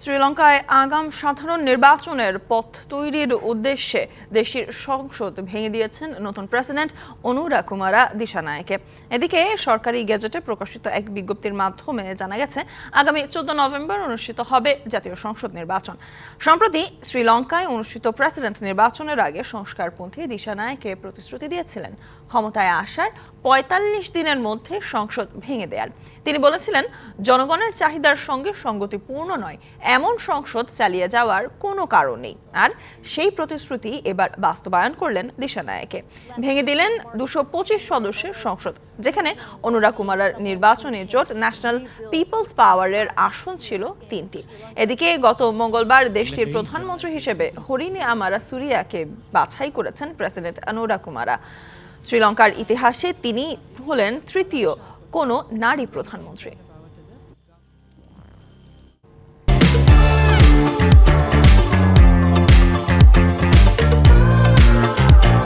শ্রীলঙ্কায় আগাম সাধারণ নির্বাচনের পথ তৈরির উদ্দেশ্যে দেশের সংসদ ভেঙে দিয়েছেন নতুন প্রেসিডেন্ট অনুরা কুমারা দিশানায়কে। এদিকে সরকারি গেজেটে প্রকাশিত এক বিজ্ঞপ্তির মাধ্যমে জানা গেছে, আগামী চোদ্দ নভেম্বর অনুষ্ঠিত হবে জাতীয় সংসদ নির্বাচন। সম্প্রতি শ্রীলঙ্কায় অনুষ্ঠিত প্রেসিডেন্ট নির্বাচনের আগে সংস্কারপন্থী দিশানায়কে প্রতিশ্রুতি দিয়েছিলেন। ক্ষমতায় আসার পঁয়তাল্লিশ দিনের মধ্যে সংসদ ভেঙে দেয়ার। তিনি বলেছিলেন, জনগণের চাহিদার সঙ্গে সঙ্গতিপূর্ণ নয় এমন সংসদ চালিয়ে যাওয়ার কোনো কারণ নেই আর সেই প্রতিশ্রুতি এবার বাস্তবায়ন করলেন দিশানায়কে ভেঙে দিলেন দুশো পঁচিশ সদস্যের সংসদ যেখানে অনুরা কুমারার নির্বাচনী জোট ন্যাশনাল পিপলস পাওয়ারের আসন ছিল তিনটি। এদিকে গত মঙ্গলবার দেশটির প্রধানমন্ত্রী হিসেবে হরিণী আমারা সুরিয়াকে বাছাই করেছেন প্রেসিডেন্ট অনুরা কুমারা। শ্রীলঙ্কার ইতিহাসে তিনি হলেন তৃতীয় কোনো নারী প্রধানমন্ত্রী।